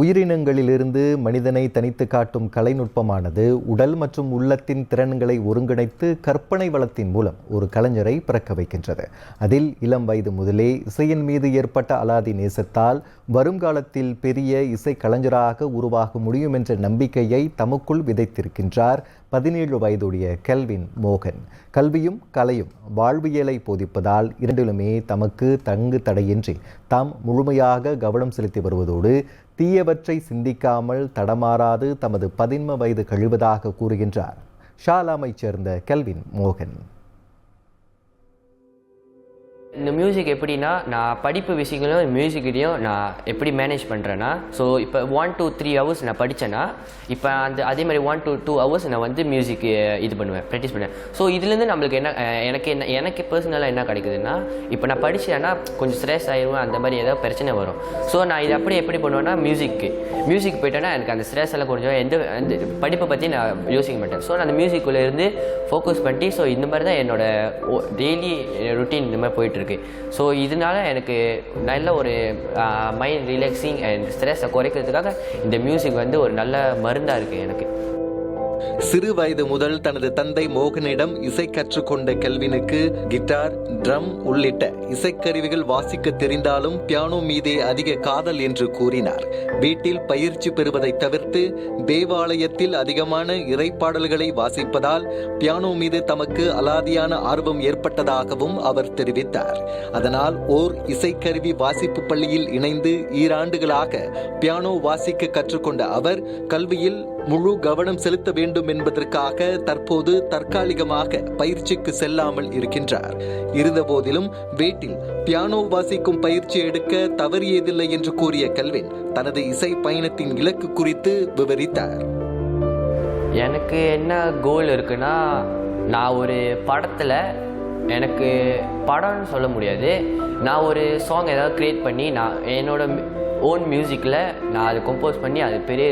உயிரினங்களிலிருந்து மனிதனை தனித்து காட்டும் கலைநுட்பமானது உடல் மற்றும் உள்ளத்தின் திறன்களை ஒருங்கிணைத்து கற்பனை வளத்தின் மூலம் ஒரு கலைஞரை பிறக்க வைக்கின்றது. அதில் இளம் வயது முதலே இசையின் மீது ஏற்பட்ட அலாதி நேசத்தால் வருங்காலத்தில் பெரிய இசை கலைஞராக உருவாக முடியும் என்ற நம்பிக்கையை தமக்குள் விதைத்திருக்கின்றார் பதினேழு வயதுடைய கெல்வின் மோகன். கல்வியும் கலையும் வாழ்வியலை போதிப்பதால் இரண்டிலுமே தமக்கு தங்கு தடையின்றி தாம் முழுமையாக கவனம் செலுத்தி வருவதோடு தீயவற்றை சிந்திக்காமல் தடமாறாது தமது பதின்ம வயது கழிவதாக கூறுகின்றார். ஷாலாமைச் சேர்ந்த கெல்வின் மோகன். இந்த மியூசிக் எப்படின்னா நான் படிப்பு விஷயங்களும் மியூசிக்கிட்டையும் நான் எப்படி மேனேஜ் பண்ணுறேன்னா ஸோ இப்போ ஒன் டூ த்ரீ ஹவர்ஸ் நான் படித்தேன்னா இப்போ அந்த அதே மாதிரி ஒன் டூ டூ ஹவர்ஸ் நான் வந்து மியூசிக் இது பண்ணுவேன் ப்ராக்டிஸ் பண்ணுவேன். ஸோ இதுலேருந்து நம்மளுக்கு என்ன எனக்கு என்ன எனக்கு பர்சனலாக என்ன கிடைக்குதுன்னா இப்போ நான் படித்தேன்னா கொஞ்சம் ஸ்ட்ரெஸ் ஆயிடுவேன் அந்த மாதிரி ஏதாவது பிரச்சனை வரும். ஸோ நான் இது அப்படி எப்படி பண்ணுவேன்னா மியூசிக்கு மியூசிக் போயிட்டேன்னா எனக்கு அந்த ஸ்ட்ரெஸ் எல்லாம் கொஞ்சம் எந்த அந்த படிப்பை பற்றி நான் யோசிக்க மாட்டேன். ஸோ நான் அந்த மியூசிக்குள்ளே இருந்து ஃபோக்கஸ் பண்ணிட்டு ஸோ இந்த மாதிரி தான் என்னோட டெய்லி ருட்டீன் இந்த மாதிரி இருக்கு. ஸோ இதனால எனக்கு நல்ல ஒரு மைண்ட் ரிலாக்ஸிங் அண்ட் ஸ்ட்ரெஸ்ஸை குறைக்கிறதுக்காக இந்த மியூசிக் வந்து ஒரு நல்ல மருந்தாக இருக்குது எனக்கு. சிறு வயது முதல் தனது தந்தை மோகனிடம் இசை கற்றுக்கொண்ட கெல்வினுக்கு கிட்டார் ட்ரம் உள்ளிட்ட இசைக்கருவிகள் வாசிக்க தெரிந்தாலும் பியானோ மீதே அதிக காதல் என்று கூறினார். வீட்டில் பயிற்சி பெறுவதை தவிர்த்து தேவாலயத்தில் அதிகமான இறைப்பாடல்களை வாசிப்பதால் பியானோ மீது தமக்கு அலாதியான ஆர்வம் ஏற்பட்டதாகவும் அவர் தெரிவித்தார். அதனால் ஓர் இசைக்கருவி வாசிப்பு பள்ளியில் இணைந்து ஈராண்டுகளாக பியானோ வாசிக்க கற்றுக்கொண்ட அவர் கல்வியில் முழு கவனம் செலுத்த வேண்டும் என்பதற்காக தற்போது தற்காலிகமாக பயிற்சிக்கு செல்லாமல் இருக்கின்றார். இருந்தபோதிலும் வீட்டில் பியானோ வாசிக்கும் பயிற்சி எடுக்க தவறியதில்லை என்று கூறிய கல்வின் தனது இசை பயணத்தின் இலக்கு குறித்து விவரித்தார். எனக்கு என்ன கோல் இருக்குன்னா நான் ஒரு படத்தில் எனக்கு படம்னு சொல்ல முடியாது. நான் ஒரு சாங் ஏதாவது க்ரியேட் பண்ணி நான் என்னோட ஓன் மியூசிக்கில் நான் அதை கம்போஸ் பண்ணி அது பெரிய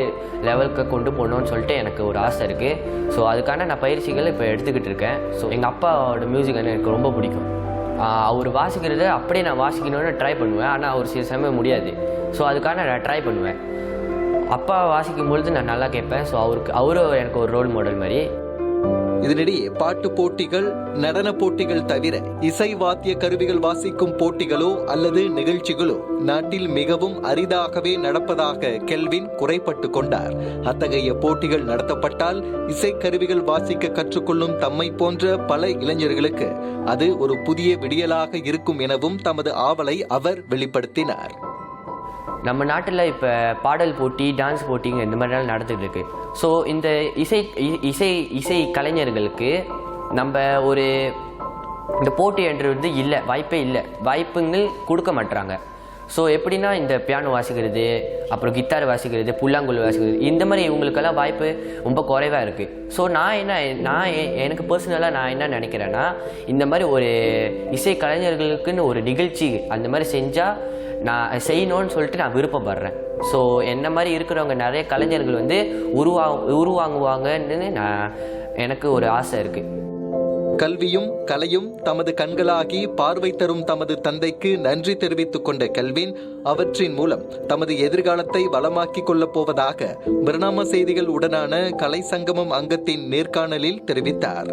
லெவலுக்கு கொண்டு போகணும்னு சொல்லிட்டு எனக்கு ஒரு ஆசை இருக்குது ஸோ அதுக்கான நான் பயிற்சிகளை இப்போ எடுத்துக்கிட்டு இருக்கேன். ஸோ எங்கள் அப்பாவோட மியூசிக் எனக்கு ரொம்ப பிடிக்கும். அவர் வாசிக்கிறத அப்படியே நான் வாசிக்கணும்னு ட்ரை பண்ணுவேன். ஆனால் அவர் சில சமயம் முடியாது. ஸோ அதுக்கான நான் ட்ரை பண்ணுவேன். அப்பா வாசிக்கும் பொழுது நான் நல்லா கேட்பேன். ஸோ அவருக்கு அவரும் எனக்கு ஒரு ரோல் மாடல் மாதிரி. இதனிடையே பாட்டு போட்டிகள் நடன போட்டிகள் தவிர இசை வாத்திய கருவிகள் வாசிக்கும் போட்டிகளோ அல்லது நிகழ்ச்சிகளோ நாட்டில் மிகவும் அரிதாகவே நடப்பதாக கெல்வின் குறைப்பட்டு கொண்டார். அத்தகைய போட்டிகள் நடத்தப்பட்டால் இசை கருவிகள் வாசிக்க கற்றுக்கொள்ளும் தம்மை போன்ற பல இளைஞர்களுக்கு அது ஒரு புதிய விடியலாக இருக்கும் எனவும் தமது ஆவலை அவர் வெளிப்படுத்தினார். நம்ம நாட்டில் இப்போ பாடல் போட்டி டான்ஸ் போட்டிங்க இந்த மாதிரிலாம் நடந்துகிட்டு இருக்கு. ஸோ இந்த இசை இ- இசை இசை கலைஞர்களுக்கு நம்ம ஒரு இந்த போட்டி என்றது இல்லை வாய்ப்பே இல்லை. வாய்ப்புங்கள் கொடுக்க மாட்டுறாங்க ஸோ எப்படின்னா இந்த பியானோ வாசிக்கிறது அப்புறம் கித்தார் வாசிக்கிறது புல்லாங்குழல் வாசிக்கிறது இந்த மாதிரி இவங்களுக்கெல்லாம் வாய்ப்பு ரொம்ப குறைவாக இருக்குது ஸோ நான் என்ன நான் எனக்கு பர்சனலாக நான் என்ன நினைக்கிறேன்னா இந்த மாதிரி ஒரு இசை கலைஞர்களுக்குன்னு ஒரு நிகழ்ச்சி அந்த மாதிரி செஞ்சால் நான் செய்யணும்னு சொல்லிட்டு நான் விருப்பப்படுறேன். ஸோ என்ன மாதிரி இருக்கிறவங்க நிறைய கலைஞர்கள் வந்து உருவா உருவாங்குவாங்கன்னு நான் எனக்கு ஒரு ஆசை இருக்குது கல்வியும் கலையும் தமது கண்களாகி பார்வை தரும் தமது தந்தைக்கு நன்றி தெரிவித்துக் கொண்ட கல்வின் அவற்றின் மூலம் தமது எதிர்காலத்தை வளமாக்கிக் கொள்ளப் போவதாக பரிணாம செய்திகள் உடனான கலை சங்கமம் அங்கத்தின் நேர்காணலில் தெரிவித்தார்.